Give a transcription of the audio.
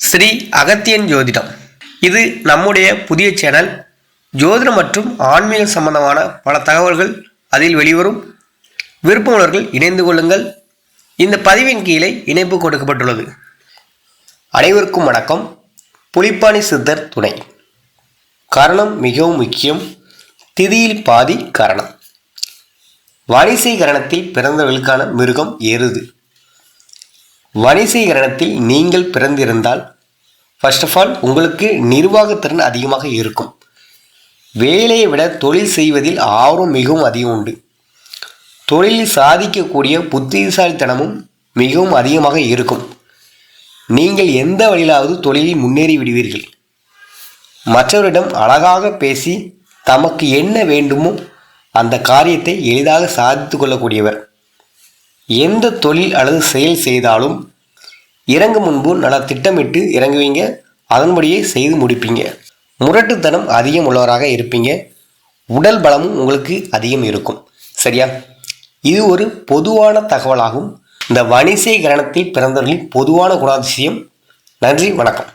ஸ்ரீ அகத்தியன் ஜோதிடம். இது நம்முடைய புதிய சேனல் ஜோதிடம் மற்றும் ஆன்மீக சம்பந்தமான பல தகவல்கள் அதில் வெளிவரும். விருப்பமுள்ளவர்கள் இணைந்து கொள்ளுங்கள். இந்த பதிவின் கீழே இணைப்பு கொடுக்கப்பட்டுள்ளது. அனைவருக்கும் வணக்கம். புலிப்பாணி சித்தர் துணை. கரணம் மிகவும் முக்கியம். திதியில் பாதி கரணம். வரிசை கரணத்தில் பிறந்தவர்களுக்கான மிருகம் எருது வணிசை கரணத்தில் நீங்கள் பிறந்திருந்தால் ஃபர்ஸ்ட் ஆஃப் ஆல் உங்களுக்கு நிர்வாகத்திறன் அதிகமாக இருக்கும். வேலையை விட தொழில் செய்வதில் ஆர்வம் மிகவும் அதிகம் உண்டு. தொழிலில் சாதிக்கக்கூடிய புத்திசாலித்தனமும் மிகவும் அதிகமாக இருக்கும். நீங்கள் எந்த வழியிலாவது தொழிலில் முன்னேறி விடுவீர்கள். மற்றவரிடம் அழகாக பேசி தமக்கு என்ன வேண்டுமோ அந்த காரியத்தை எளிதாக சாதித்து கொள்ளக்கூடியவர். எந்த தொழில் அல்லது செயல் செய்தாலும் இறங்கும் முன்பு நல்லா திட்டமிட்டு இறங்குவீங்க. அதன்படியே செய்து முடிப்பீங்க. முரட்டுத்தனம் அதிகம் உள்ளவராக இருப்பீங்க. உடல் பலமும் உங்களுக்கு அதிகம் இருக்கும். சரியா? இது ஒரு பொதுவான தகவலாகும். இந்த வணிசை கிரணத்தில் பிறந்தவர்களின் பொதுவான குணாதிசயம். நன்றி வணக்கம்.